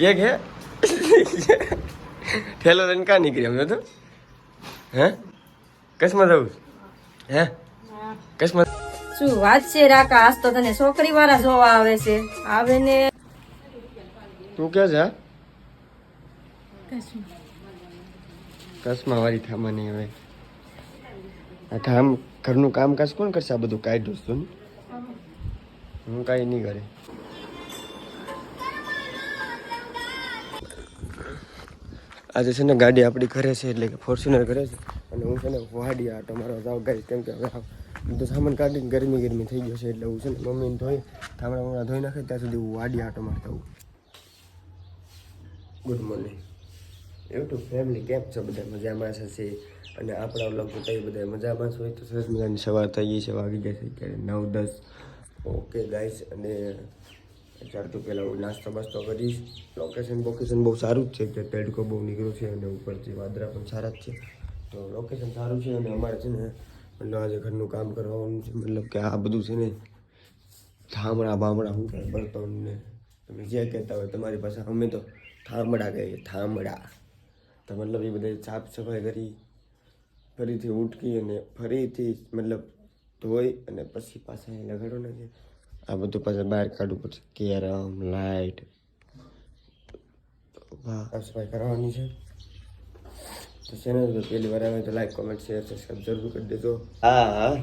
Cake કે ઠેલો લઈને કાં નીકળી આવ્યો તો? હે? કસમાં જવું હે? કસમાં શું વાત છે રાકા? આજ તો તને છોકરી વાળા જોવા આવે છે. આવે ને. તું કે છે કસમાં વાળી નહીં હવે આ કામ ઘરનું કામકાજ કોણ કરશે? આ બધું કાઢ્યું છું હું કાંઈ નહીં કરે. આજે છે ને ગાડી આપણી ઘરે છે, એટલે કે ફોર્ચ્યુનર ઘરે છે. અને હું છે ને વાડી આટો મારો જાઉં ગાઈશ કેમ કે હવે બધો સામાન કાઢીને ગરમી ગરમી થઈ ગયો છે, એટલે હું છે ને મમ્મીને ધોઈ, થામડા મમડા ધોઈ નાખે, ત્યાં સુધી હું વાડી આટો મારતા હું ગુડ મોર્નિંગ યુટ્યુબ ફેમિલી કેમ છો બધા? મજામાં છે અને આપણા લોકો કઈ બધા મજામાં હોય તો સરસ મજાની સવાર થઈ ગઈ છે, વાગી ગયા છે અત્યારે નવ દસ. ઓકે ગાઈસ અને અત્યારે તો પહેલાં હું નાસ્તો બાસ્તો કરીશ. લોકેશન બોકેશન બહુ સારું જ છે. કે તેડકો બહુ નીકળ્યો છે અને ઉપરથી વાદળા પણ સારા જ છે. તો લોકેશન સારું છે અને અમારે છે ને, મતલબ આજે ઘરનું કામ કરવાનું છે. મતલબ કે આ બધું છે ને થામડા બામડા શું કહે બર્તનને તમે જે કહેતા હોય તમારી પાસે, અમે તો થામડા કહીએ, થામડા. તો મતલબ એ બધા સાફ સફાઈ કરી, ફરીથી ઉટકી અને ફરીથી મતલબ ધોઈ અને પછી પાછા એ લગાડો ને છે. આ બધું પાછા બહાર કાઢવું પડશે. કેરમ લાઇટ સાફ સફાઈ કરવાની છે. તો ચેનલ જો પહેલી વાર આવે તો લાઈક કોમેન્ટ શેર સબસ્ક્રાઈબ જરૂર કરી દેજો. હા હા.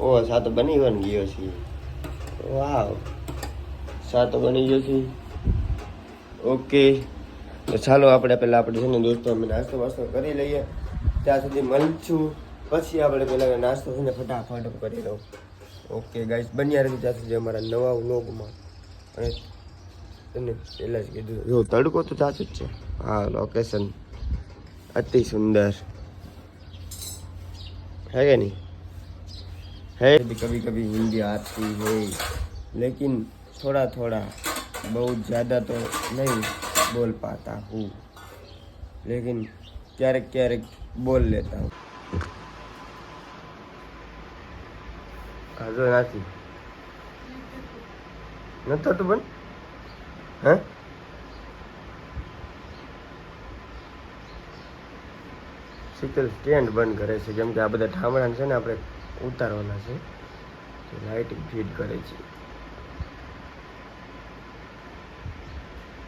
ઓ સા તો બની બન ગયો છે. વાવ. સા તો બની ગયો છે. ઓકે. તો ચાલો આપણે પહેલાં આપણે છે ને દોસ્તો અમે નાસ્તો વાસ્તો કરી લઈએ. ત્યાં સુધી મળશું પછી આપણે પહેલાં નાસ્તો છે ને ફટાફટ કરી લઉં. ઓકે ગાઈસ બન્યા રહી ત્યાં સુધી અમારા નવા વ્લોગમાં અને તમને પહેલાં જ કીધું જો તડકો તો ચાચું જ છે હા લોકેશન અતિ સુંદર है क्या नहीं है कभी कभी हिंदी आती है लेकिन थोड़ा थोड़ा बहुत ज़्यादा तो नहीं बोल पाता हूँ लेकिन क्यारेक क्यारेक बोल लेता हूँ કાજો નથી નથી થતું પણ. હે? શીતલ સ્ટેન્ડ બંધ કરે છે. કેમ કે આ બધા ઠામડા છે ને, આપણે ઉતારવાના છે. લાઇટ ફીટ કરે છે.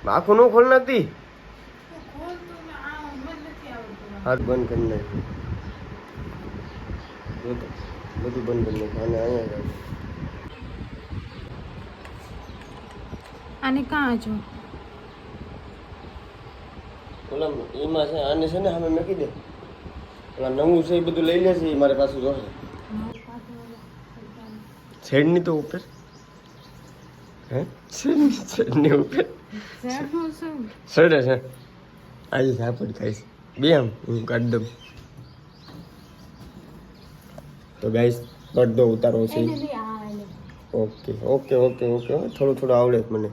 આખું નું ખોલ નથી. હાથ બંધ કરી નાખ્યું. બધું બંધ કરી અને અહીંયા આને કાં જો ઓલા એમાં છે આને છે ને અમે મૂકી દે. ઓલા નવું છે એ બધું લઈ લેશે એ મારે પાછું જોશે. શેડની તો ઉપર. હે? છેડની છેડની ઉપર. સડે છે. આજે સાપડ ખાઈશ બે આમ હું કાઢ દઉં. તો ગાઈસ પડદો ઉતારો છે. Okay okay okay okay. થોડું થોડું આવડે મને.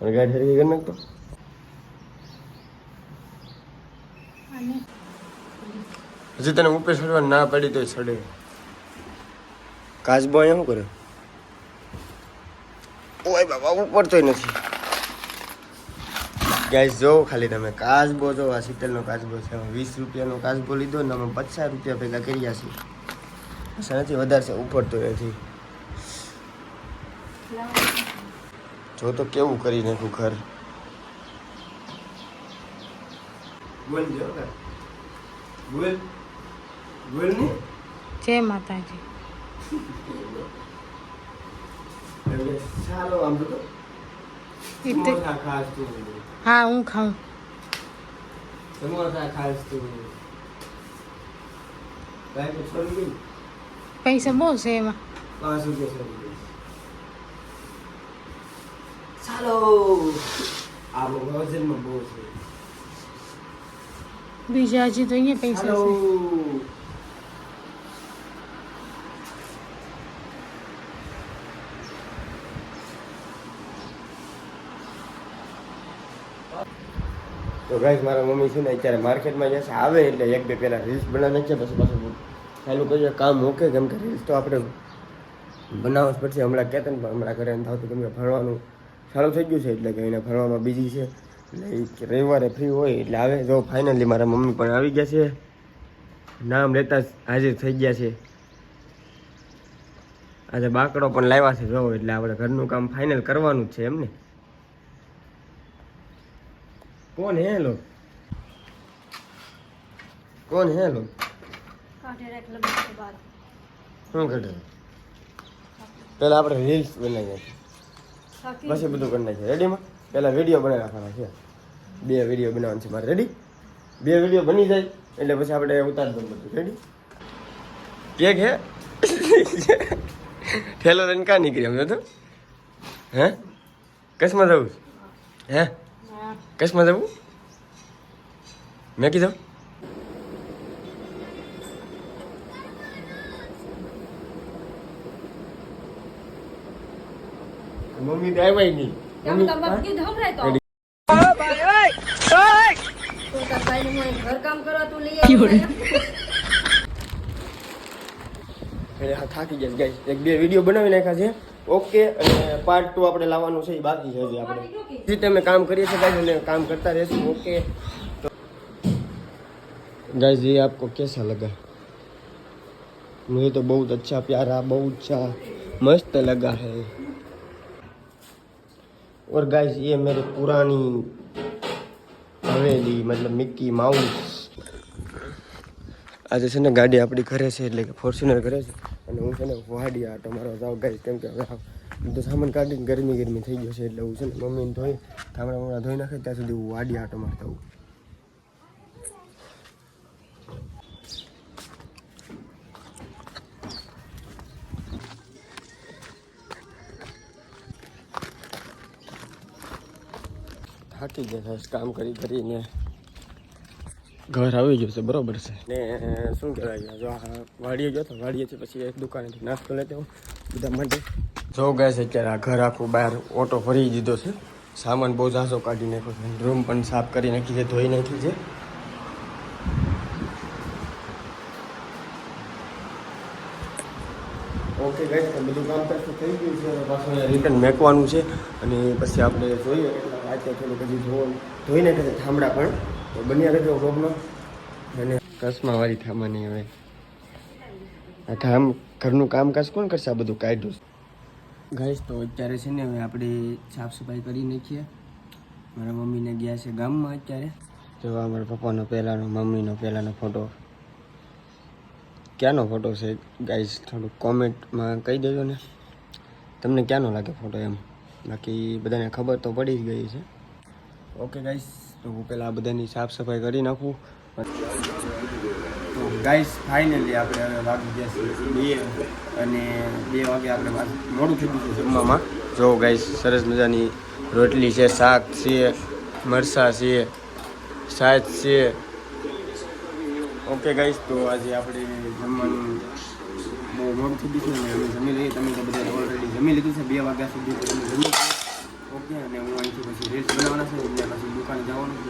અને ગાડી હરકી કરી નાખતો? હજી તને ઉપર ચડવા ના પડી તો ચડે કાચબો અહીંયા શું કરે? ઓય બાબા ઉપર તોય નથી. ગાઈસ જો ખાલી તમે કાચબો જો આ શીતલનો કાચબો છે વીસ રૂપિયાનો કાચબો લીધો ને અમે પચાસ રૂપિયા ભેગા કર્યા છીએ. પૈસા નથી વધારે છે ઉપર તો નથી જો તો કેવું કરી નાખ્યું ઘર. જય માતાજી. ચાલો આમ તું. હા હું ખાઉં. સમોસા ખાસ તું કાંઈ તો છોડી ગઈ પૈસા બહુ છે એમાં. બીજા હજી તો અહીંયા પૈસા છે. તો ગાઈઝ મારા મમ્મી છે ને અત્યારે માર્કેટમાં જશે. આવે એટલે એક બે પહેલાં રીલ્સ બનાવી છે પછી પાછું ચાલુ કરજો. કામ મૂકે કેમ કે રીલ્સ તો આપણે બનાવવા જ પડશે. હમણાં કહેતા ને, પણ હમણાં ઘરે નથી આવતું કેમ કે ભણવાનું ચાલુ થઈ ગયું છે, એટલે કે એને ભણવામાં બીજી છે. એટલે રવિવારે ફ્રી હોય, એટલે આવે. જો ફાઇનલી મારા મમ્મી પણ આવી ગયા છે. નામ લેતા હાજર થઈ ગયા છે. આજે બાકડો પણ લાવ્યા છે, જો, એટલે આપણે ઘરનું કામ ફાઇનલ કરવાનું જ છે એમને કોણ હે લો કોણ હે લો શું ઘટે પહેલાં આપણે રીલ્સ બનાવીએ. પછી બધું કરી નાખીએ. રેડીમાં પહેલાં વીડિયો બનાવી નાખવાના છે. બે વીડિયો બનાવવાનું છે મારે. રેડી બે વીડિયો બની જાય એટલે પછી આપણે ઉતાર દઉં બધું. રેડી કેક હે? ઠેલો લઈને કાં નીકળી અમે તો? હે? કચ્છમાં જવું છે? હે? કચ્છમાં જવું મેં કીધું મમ્મી તો આવ્યા નહીં ઘરકામ કરવા તું લઈ આવી એટલે હા થાકી ગયા ગાઈસ એક બે વિડીયો બનાવી નાખ્યા છે ઓકે અને પાર્ટ ટુ આપણે લાવવાનું છે એ બાકી છે હજી આપણે એ રીતે અમે કામ કરીએ છીએ ગાઈસ અને કામ કરતા રહેશું ઓકે તો गाइस ये आपको कैसा लगा मुझे तो बहुत अच्छा प्यारा बहुत अच्छा मस्त लगा है और गाइस ये मेरी पुरानी हवेली मतलब मिक्की माउस આજે છે ને ગાડી આપણી ઘરે છે, એટલે કે ફોર્ચ્યુનર ઘરે છે. અને હું છે ને વાડી આટો મારો જાવ ગાઈશ કેમ કે હવે બધો સામાન કાઢીને ગરમી ગરમી થઈ ગયો છે, એટલે હું છે ને મમ્મીને ધોઈ થામડા મમડા ધોઈ નાખે, ત્યાં સુધી હું વાડી આટો મારતા હોઉં થાકી ગયા કામ કરી કરીને. ઘર આવી જશે બરાબર છે. ને શું કહેવાય જો વાડીએ ગયો તો વાડીએથી પછી એક દુકાનેથી નાસ્તો લેતો બધા માટે. જો ગયા છે અત્યારે આ ઘર આખું બહાર ઓટો ફરી દીધો છે. સામાન બહુ ઝાંસો કાઢી નાખ્યો છે. રૂમ પણ સાફ કરી નાખી છે ધોઈ નાખી છે. ઓકે ગાઈસ તો બધું કામ કરતું થઈ ગયું છે પાછું રિટર્ન મેકવાનું છે. અને પછી આપણે જોઈએ કેટલા રાતે થોડુંક હજી ધોઈ નાખે છે થાંભળા પણ. તો બન્યા રહેજો રોગમાં અને કસમાં વાળી થામાની હવે. આ કામ ઘરનું કામકાજ કોણ કરશે? આ બધું કાઢ્યું ગાઈસ તો અત્યારે છે ને હવે આપણે સાફ સફાઈ કરી નાખીએ. મારા મમ્મીને ગયા છે ગામમાં અત્યારે. જોવા મારા પપ્પાનો પહેલાંનો મમ્મીનો પહેલાંનો ફોટો ક્યાંનો ફોટો છે? ગાઈસ થોડુંક કોમેન્ટમાં કહી દેજો ને. તમને ક્યાંનો લાગે ફોટો એમ? બાકી બધાને ખબર તો પડી જ ગઈ છે. Okay guys. તો હું પહેલાં બધાની સાફ સફાઈ કરી નાખું. તો ગાઈસ ફાઇનલી આપણે હવે વાગી ગયા છીએ બે અને બે વાગે આપણે મોડું થઈ ગયું છે જમવામાં. જો ગાઈસ સરસ મજાની રોટલી છે, શાક છે, મરસા છે સાસ છે. ઓકે ગાઈસ તો આજે આપણે જમવાનું બહુ મોડું થઈ ગયું છે અને અમે જમી લઈએ. તમે તો બધા ઓલરેડી જમી લીધું છે, બે વાગ્યા સુધી તમે જમી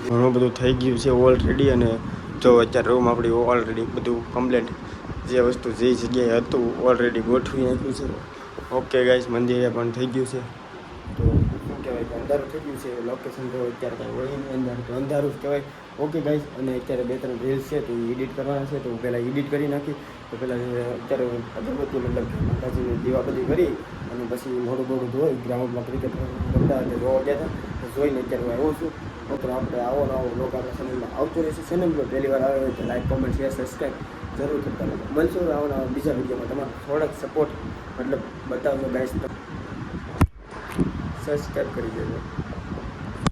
ઘણું બધું થઈ ગયું છે ઓલરેડી અને જો અત્યારે રૂમ આપણી ઓલરેડી બધું કમ્પ્લીટ જે વસ્તુ જે જગ્યાએ હતું ઓલરેડી ગોઠવી નાખ્યું છે. ઓકે ગાઈસ મંદિરે પણ થઈ ગયું છે. તો શું કહેવાય અંધારું થઈ ગયું છે લોકેશન તો અત્યારે કાંઈ હોય નહીં અંધારું તો અંધારું જ કહેવાય. ઓકે ગાઈસ અને અત્યારે બે ત્રણ રીલ્સ છે, તો એડિટ કરવાના છે, તો હું પહેલાં એડિટ કરી નાખી. તો પહેલાં અત્યારે અગરબત્તી મતલબ માતાજીની દીવાબત્તી કરી. અને પછી મોડું મોડું ધોઈ ગ્રાઉન્ડમાં ક્રિકેટ રમતા હતા, જોવા ગયા હતા. જોઈને અત્યારે હું આવ્યો છું. મિત્રો, આપણે આવો ને આવો લોકો આપણે ચેનલમાં આવતું રહેશે. ચેનલ પર પહેલી વાર આવે તો લાઈક કોમેન્ટ શેર સબસ્ક્રાઈબ જરૂર કરતા મળશું આવો ને બીજા વિડીયોમાં તમારો થોડાક સપોર્ટ મતલબ બતાવજો ગાઈસ સબસ્ક્રાઈબ કરી દેજો.